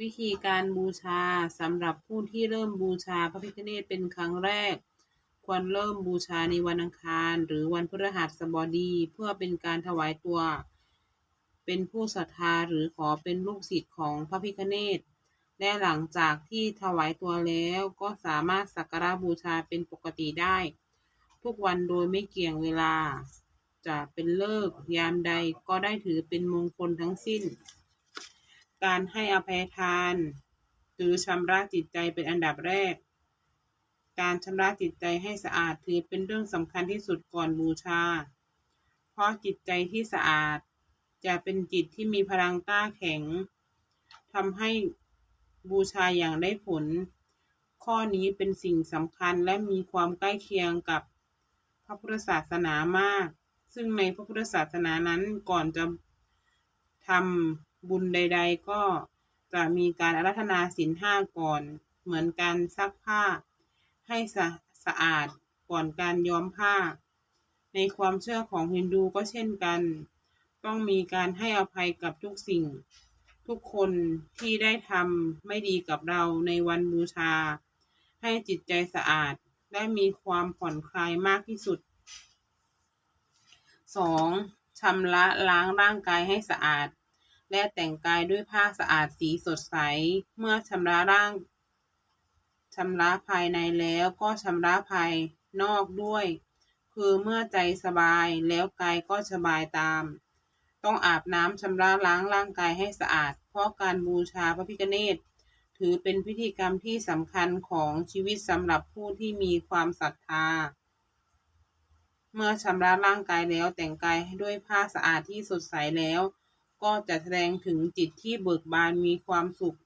วิธีการบูชาสำหรับผู้ที่เริ่มบูชาพระพิฆเนศเป็นครั้งแรก ควรเริ่มบูชาในวันอังคาร หรือวันพฤหัสบดี เพื่อเป็นการถวายตัว เป็นผู้ศรัทธาหรือขอเป็นลูกศิษย์ของพระพิฆเนศและหลังจากที่ถวายตัวแล้วก็สามารถสักการะบูชาเป็นปกติได้ ทุกวันโดยไม่เกี่ยงเวลา จะเป็นเลิกยามใดก็ได้ถือเป็นมงคลทั้งสิ้น การให้อภัยทานหรือชำระจิตใจเป็นอันดับแรก การชำระจิตใจให้สะอาดถือเป็นเรื่องสำคัญที่สุดก่อนบูชา เพราะจิตใจที่สะอาด จะเป็นจิตที่มีพลังกล้าแข็งทำให้บูชาอย่างได้ผล ข้อนี้เป็นสิ่งสำคัญและมีความใกล้เคียงกับพระพุทธศาสนามาก ซึ่งในพระพุทธศาสนานั้นก่อนจะทำ บุญใด ๆ ก็จะมีการอารัธนาศีลห้าก่อน เหมือนการซักผ้า ให้สะสะอาดก่อนการย้อมผ้า ในความเชื่อของฮินดูก็เช่นกัน ต้องมีการให้อภัยกับทุกสิ่ง ทุกคนที่ได้ทำไม่ดีกับเราในวันบูชา ให้จิตใจสะอาดและมีความผ่อนคลายมากที่สุด 2. ชำระล้างร่างกายให้สะอาด และแต่งกายด้วยผ้าสะอาดสีสดใส เมื่อชำระร่างชำระภายในแล้วก็ชำระภายนอกด้วย คือเมื่อใจสบายแล้วกายก็สบายตาม ต้องอาบน้ำชำระล้างร่างกายให้สะอาด เพราะการบูชาพระพิฆเนศถือเป็นพิธีกรรมที่สำคัญของชีวิตสำหรับผู้ที่มีความศรัทธา เมื่อชำระร่างกายแล้วแต่งกายด้วยผ้าสะอาดที่สดใสแล้ว ก็จะแสดงถึงจิตที่เบิกบานมีความสุข